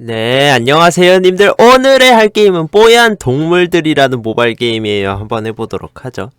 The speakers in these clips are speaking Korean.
네, 안녕하세요, 님들. 오늘의 할 게임은 뽀얀 동물들이라는 모바일 게임이에요. 한번 해보도록 하죠.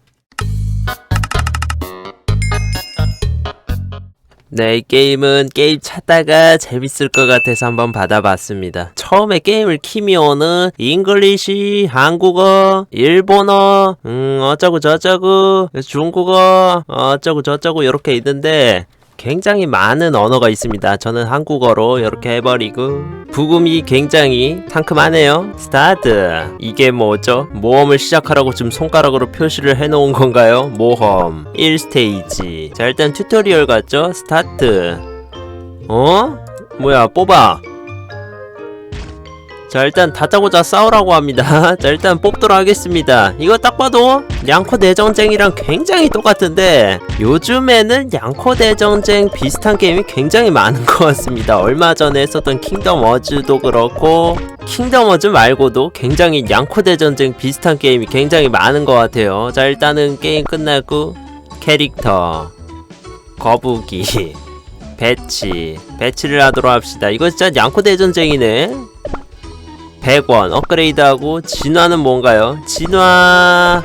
네, 이 게임은 게임 찾다가 재밌을 것 같아서 한번 받아봤습니다. 처음에 게임을 키면은 잉글리시, 한국어, 일본어, 음, 어쩌고 저쩌고, 중국어, 어쩌고 저쩌고 이렇게 있는데 굉장히 많은 언어가 있습니다. 저는 한국어로 이렇게 해버리고 부금이 굉장히 상큼하네요. 스타트. 이게 뭐죠? 모험을 시작하라고 지금 손가락으로 표시를 해놓은 건가요? 모험 1스테이지. 자 일단 튜토리얼 같죠? 스타트. 어? 뭐야 뽑아. 자 일단 다짜고짜 싸우라고 합니다. 자 일단 뽑도록 하겠습니다. 이거 딱 봐도 양코 대전쟁이랑 굉장히 똑같은데 요즘에는 양코 대전쟁 비슷한 게임이 굉장히 많은 것 같습니다. 얼마 전에 했었던 킹덤 어즈도 그렇고 킹덤 어즈 말고도 굉장히 양코 대전쟁 비슷한 게임이 굉장히 많은 것 같아요. 자 일단은 게임 끝나고 캐릭터 거북이 배치 배치를 하도록 합시다. 이거 진짜 양코 대전쟁이네 100원 업그레이드하고 진화는 뭔가요? 진화.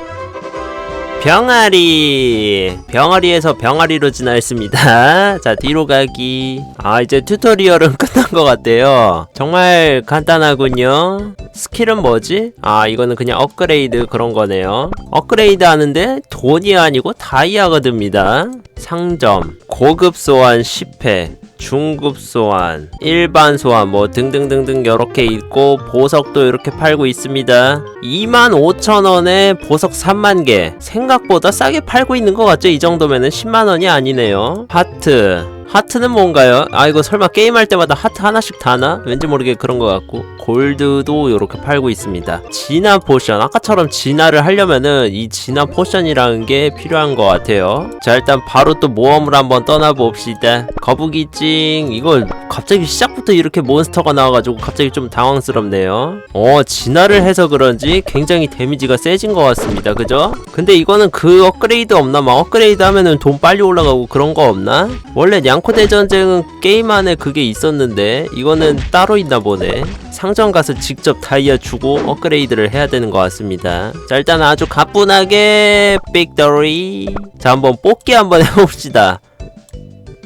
병아리. 병아리에서 병아리로 진화했습니다. 자 뒤로 가기. 아 이제 튜토리얼은 끝난 것 같대요. 정말 간단하군요. 스킬은 뭐지? 아 이거는 그냥 업그레이드 그런 거네요. 업그레이드 하는데 돈이 아니고 다이아가 듭니다. 상점. 고급 소환 10회 중급 소환, 일반 소환 뭐 등등등등 이렇게 있고 보석도 이렇게 팔고 있습니다. 25,000원에 보석 3만 개. 생각보다 싸게 팔고 있는 것 같죠? 이 정도면은 10만 원이 아니네요. 하트. 하트는 뭔가요? 아 이거 설마 게임할 때마다 하트 하나씩 다나? 왠지 모르게 그런 것 같고 골드도 이렇게 팔고 있습니다 진화 포션 아까처럼 진화를 하려면은 이 진화 포션이라는 게 필요한 것 같아요 자 일단 바로 또 모험을 한번 떠나봅시다 거북이찡 이거 갑자기 시작부터 이렇게 몬스터가 나와가지고 갑자기 좀 당황스럽네요 어 진화를 해서 그런지 굉장히 데미지가 세진 것 같습니다 그죠? 근데 이거는 그 업그레이드 없나? 막 업그레이드 하면은 돈 빨리 올라가고 그런 거 없나? 원래 양코 대전쟁은 게임 안에 그게 있었는데 이거는 따로 있나 보네. 상점 가서 직접 다이아 주고 업그레이드를 해야 되는 것 같습니다. 자 일단 아주 가뿐하게 빅더리. 자 한번 뽑기 한번 해봅시다.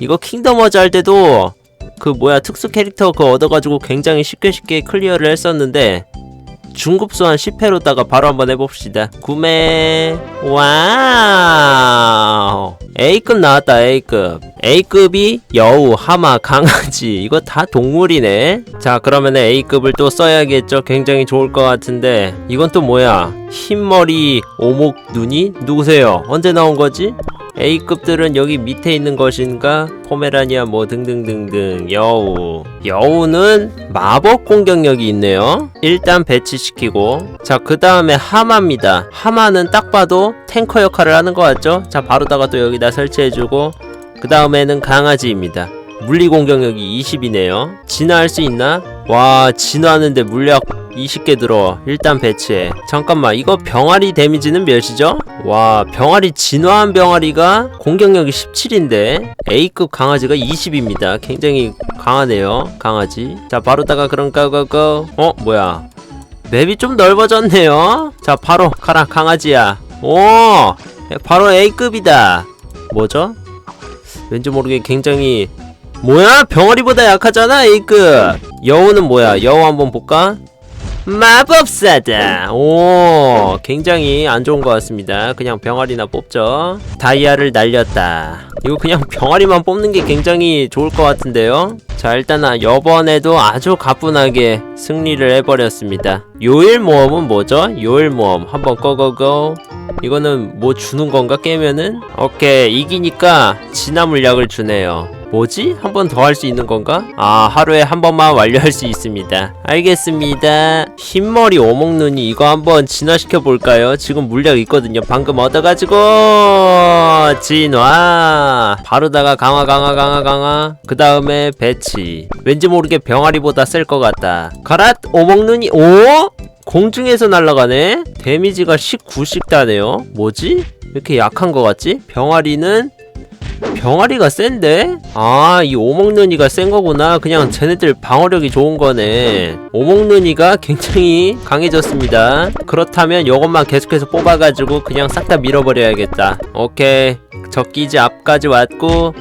이거 킹덤 어즈 할 때도 그 뭐야 특수 캐릭터 그거 얻어가지고 굉장히 쉽게 쉽게 클리어를 했었는데 중급 소환 10회로다가 바로 한번 해봅시다. 구매. 와우. A급 나왔다, A급. A급이 여우, 하마, 강아지. 이거 다 동물이네. 자, 그러면 A급을 또 써야겠죠? 굉장히 좋을 것 같은데. 이건 또 뭐야? 흰머리, 오목, 눈이? 누구세요? 언제 나온 거지? A급들은 여기 밑에 있는 것인가? 포메라니아 뭐 등등등등. 여우. 여우는 마법 공격력이 있네요. 일단 배치시키고. 자 그 다음에 하마입니다. 하마는 딱 봐도 탱커 역할을 하는 것 같죠? 자 바로다가 또 여기다 설치해주고. 그 다음에는 강아지입니다 물리 공격력이 20이네요. 진화할 수 있나? 와 진화하는데 물약 20개 들어. 일단 배치해. 잠깐만 이거 병아리 데미지는 몇이죠? 와 병아리 진화한 병아리가 공격력이 17인데 A급 강아지가 20입니다. 굉장히 강하네요 강아지. 자 바로다가 그럼 고고고 어 뭐야? 맵이 좀 넓어졌네요. 자 바로 가라 강아지야. 오 바로 A급이다. 뭐죠? 왠지 모르게 굉장히 뭐야 병아리보다 약하잖아 A급 여우는 뭐야 여우 한번 볼까? 마법사다. 오, 굉장히 안 좋은 것 같습니다. 그냥 병아리나 뽑죠. 다이아를 날렸다. 이거 그냥 병아리만 뽑는 게 굉장히 좋을 것 같은데요. 자, 일단 아, 이번에도 아주 가뿐하게 승리를 해버렸습니다. 요일 모험은 뭐죠? 요일 모험 한번 꺼고고. 이거는 뭐 주는 건가 깨면은? 오케이 이기니까 진화 물약을 주네요. 뭐지? 한 번 더 할 수 있는 건가? 아 하루에 한 번만 완료할 수 있습니다 알겠습니다 흰머리 오목눈이 이거 한번 진화시켜 볼까요? 지금 물약 있거든요 방금 얻어가지고 진화 바로다가 강화 강화 강화 강화 그 다음에 배치 왠지 모르게 병아리보다 셀 것 같다 가랏 오목눈이 오? 공중에서 날아가네? 데미지가 19씩 다네요 뭐지? 왜 이렇게 약한 것 같지? 병아리는 병아리가 센데? 아, 이 오목눈이가 센 거구나. 그냥 쟤네들 방어력이 좋은 거네. 오목눈이가 굉장히 강해졌습니다. 그렇다면 이것만 계속해서 뽑아가지고 그냥 싹 다 밀어버려야겠다. 오케이. 적기지 앞까지 왔고.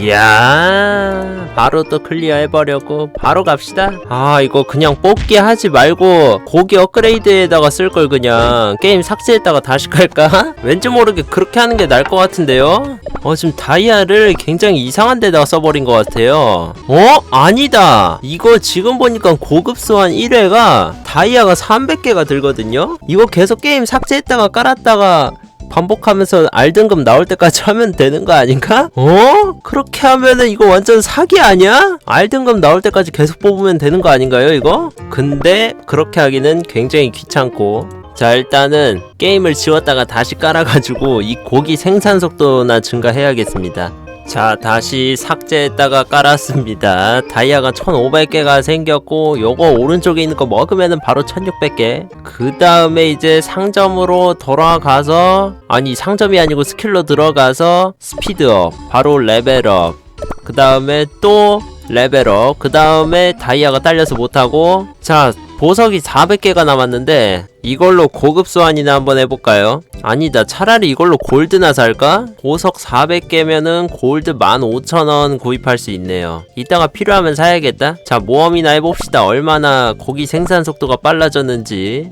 이야, 바로 또 클리어 해버렸고, 바로 갑시다. 아, 이거 그냥 뽑기 하지 말고, 고기 업그레이드에다가 쓸 걸 그냥, 게임 삭제했다가 다시 갈까? 왠지 모르게 그렇게 하는 게 나을 것 같은데요? 어, 지금 다이아를 굉장히 이상한 데다가 써버린 것 같아요. 어? 아니다! 이거 지금 보니까 고급 소환 1회가 다이아가 300개가 들거든요? 이거 계속 게임 삭제했다가 깔았다가 반복하면서 알등급 나올 때까지 하면 되는 거 아닌가? 어? 그렇게 하면은 이거 완전 사기 아니야? 알등급 나올 때까지 계속 뽑으면 되는 거 아닌가요, 이거? 근데 그렇게 하기는 굉장히 귀찮고 자 일단은 게임을 지웠다가 다시 깔아가지고 이 고기 생산 속도나 증가해야겠습니다 자 다시 삭제했다가 깔았습니다. 다이아가 1500개가 생겼고 요거 오른쪽에 있는 거 먹으면은 바로 1600개. 그 다음에 이제 상점으로 돌아가서 아니 상점이 아니고 스킬로 들어가서 스피드업 바로 레벨업. 그 다음에 또 레벨업. 그 다음에 다이아가 딸려서 못하고 자 보석이 400개가 남았는데 이걸로 고급 소환이나 한번 해볼까요? 아니다 차라리 이걸로 골드나 살까? 보석 400개면은 골드 15,000원 구입할 수 있네요. 이따가 필요하면 사야겠다. 자 모험이나 해봅시다. 얼마나 고기 생산 속도가 빨라졌는지.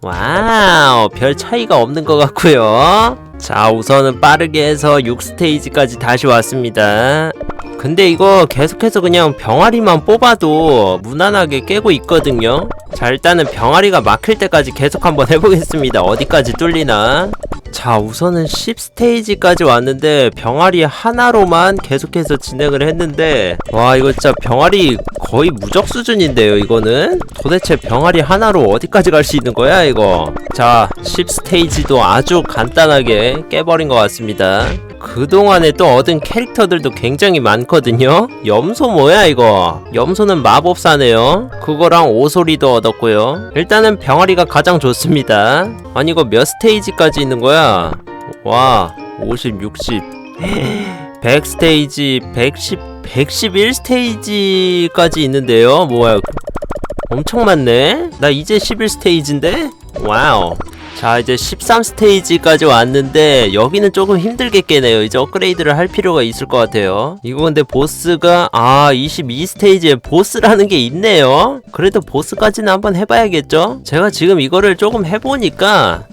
와우 별 차이가 없는 것 같고요 자 우선은 빠르게 해서 6스테이지까지 다시 왔습니다. 근데 이거 계속해서 그냥 병아리만 뽑아도 무난하게 깨고 있거든요. 자 일단은 병아리가 막힐 때까지 계속 한번 해보겠습니다. 어디까지 뚫리나. 자 우선은 10스테이지까지 왔는데 병아리 하나로만 계속해서 진행을 했는데 와 이거 진짜 병아리 거의 무적 수준인데요 이거는? 도대체 병아리 하나로 어디까지 갈 수 있는 거야 이거? 자 10스테이지도 아주 간단하게 깨버린 것 같습니다. 그동안에 또 얻은 캐릭터들도 굉장히 많거든요. 염소 뭐야 이거? 염소는 마법사네요. 그거랑 오소리도 얻었고요. 일단은 병아리가 가장 좋습니다. 아니 이거 몇 스테이지까지 있는 거야? 와 50, 60 100 스테이지 110 111 스테이지까지 있는데요. 뭐야 엄청 많네? 나 이제 11 스테이지인데? 와우 자 이제 13 스테이지까지 왔는데 여기는 조금 힘들게 깨네요. 이제 업그레이드를 할 필요가 있을 것 같아요. 이거 근데 보스가 아 22 스테이지에 보스라는 게 있네요. 그래도 보스까지는 한번 해봐야겠죠? 제가 지금 이거를 조금 해보니까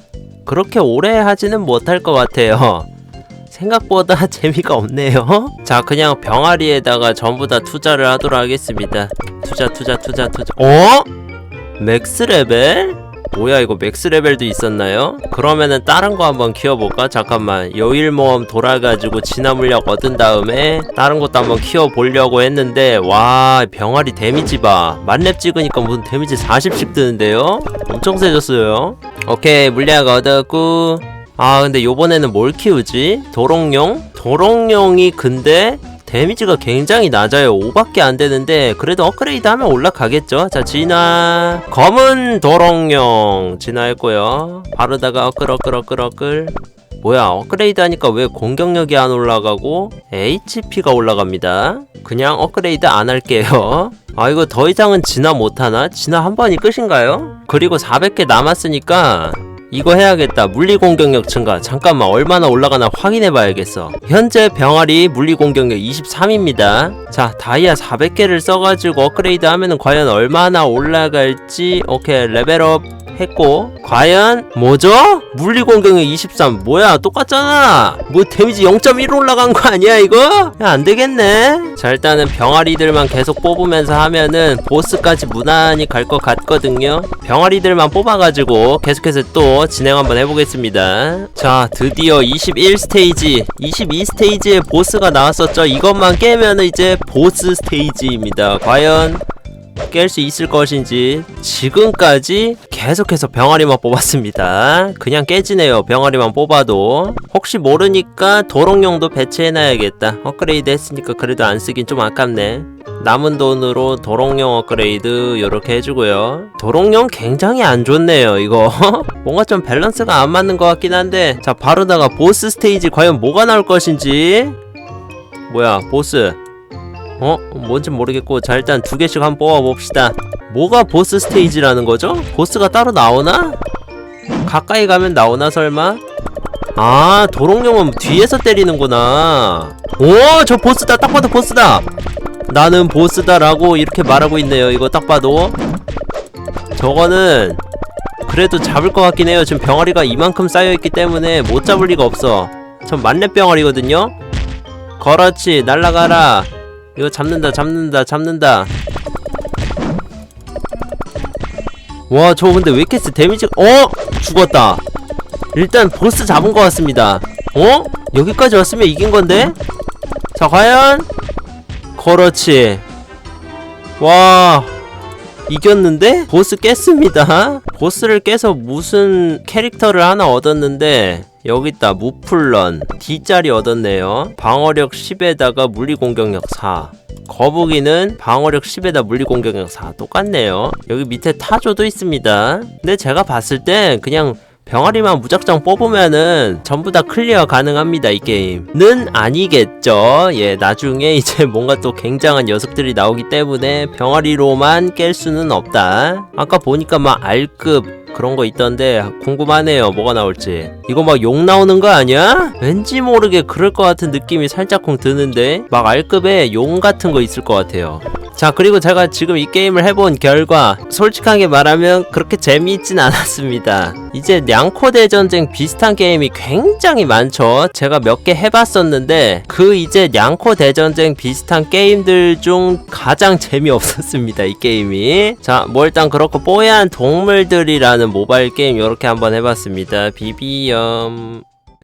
그렇게 오래 하지는 못할 것 같아요. 생각보다 재미가 없네요. 자 그냥 병아리에다가 전부 다 투자를 하도록 하겠습니다. 투자 투자 투자 투자. 어? 맥스 레벨? 뭐야 이거 맥스 레벨도 있었나요? 그러면은 다른 거 한번 키워볼까? 잠깐만 여일 모험 돌아가지고 진화 물약 얻은 다음에 다른 것도 한번 키워보려고 했는데 와 병아리 데미지 봐 만렙 찍으니까 무슨 데미지 40씩 뜨는데요? 엄청 세졌어요 오케이 물약 얻었고 아 근데 요번에는 뭘 키우지? 도롱뇽? 도롱뇽이 근데 데미지가 굉장히 낮아요. 5밖에 안 되는데 그래도 업그레이드 하면 올라가겠죠? 자 진화 검은 도롱뇽 진화했고요. 바르다가 어끌 어끌 어끌 어끌. 뭐야 업그레이드 하니까 왜 공격력이 안 올라가고 HP가 올라갑니다. 그냥 업그레이드 안 할게요. 아 이거 더 이상은 진화 못하나? 진화 한 번이 끝인가요? 그리고 400개 남았으니까 이거 해야겠다. 물리 공격력 증가. 잠깐만 얼마나 올라가나 확인해 봐야겠어. 현재 병아리 물리 공격력 23입니다. 자 다이아 400개를 써가지고 업그레이드 하면은 과연 얼마나 올라갈지. 오케이 레벨업 했고. 과연 뭐죠? 물리 공격력 23 뭐야 똑같잖아. 뭐 데미지 0.1 올라간 거 아니야 이거? 야 안되겠네. 자 일단은 병아리들만 계속 뽑으면서 하면은 보스까지 무난히 갈 것 같거든요. 병아리들만 뽑아가지고 계속해서 또 진행 한번 해보겠습니다. 자 드디어 21 스테이지 22 스테이지에 보스가 나왔었죠. 이것만 깨면은 이제 보스 스테이지입니다. 과연 깰 수 있을 것인지 지금까지 계속해서 병아리만 뽑았습니다. 그냥 깨지네요 병아리만 뽑아도. 혹시 모르니까 도롱용도 배치해놔야겠다. 업그레이드 했으니까 그래도 안 쓰긴 좀 아깝네. 남은 돈으로 도롱용 업그레이드 이렇게 해주고요. 도롱용 굉장히 안 좋네요 이거. 뭔가 좀 밸런스가 안 맞는 것 같긴 한데. 자 바로다가 보스 스테이지 과연 뭐가 나올 것인지. 뭐야 보스 어? 뭔지 모르겠고 자 일단 두 개씩 한번 뽑아봅시다. 뭐가 보스 스테이지라는 거죠? 보스가 따로 나오나? 가까이 가면 나오나 설마? 아 도롱뇽은 뒤에서 때리는구나. 오 저 보스다. 딱 봐도 보스다. 나는 보스다 라고 이렇게 말하고 있네요. 이거 딱 봐도. 저거는 그래도 잡을 것 같긴 해요. 지금 병아리가 이만큼 쌓여있기 때문에 못 잡을 리가 없어. 전 만렙 병아리거든요? 그렇지. 날라가라 이거 잡는다 잡는다 잡는다 와 저거 근데 왜 이렇게 세 데미지 어? 죽었다 일단 보스 잡은 것 같습니다 어? 여기까지 왔으면 이긴 건데? 자 과연? 그렇지 와 이겼는데? 보스 깼습니다. 보스를 깨서 무슨 캐릭터를 하나 얻었는데 여기 있다 무플런 D짜리 얻었네요. 방어력 10에다가 물리공격력 4 거북이는 방어력 10에다 물리공격력 4 똑같네요. 여기 밑에 타조도 있습니다. 근데 제가 봤을 땐 그냥 병아리만 무작정 뽑으면은 전부 다 클리어 가능합니다 이 게임은. 아니겠죠? 예 나중에 이제 뭔가 또 굉장한 녀석들이 나오기 때문에 병아리로만 깰 수는 없다. 아까 보니까 막 R급 그런 거 있던데 궁금하네요. 뭐가 나올지. 이거 막 욕 나오는 거 아니야? 왠지 모르게 그럴 것 같은 느낌이 살짝쿵 드는데 막 R급에 용 같은 거 있을 것 같아요. 자 그리고 제가 지금 이 게임을 해본 결과 솔직하게 말하면 그렇게 재미있진 않았습니다. 이제 냥코 대전쟁 비슷한 게임이 굉장히 많죠. 제가 몇 개 해봤었는데 그 이제 냥코 대전쟁 비슷한 게임들 중 가장 재미없었습니다 이 게임이. 자뭐 일단 그렇고 뽀얀 동물들이라는 모바일 게임 이렇게 한번 해봤습니다. 비비엄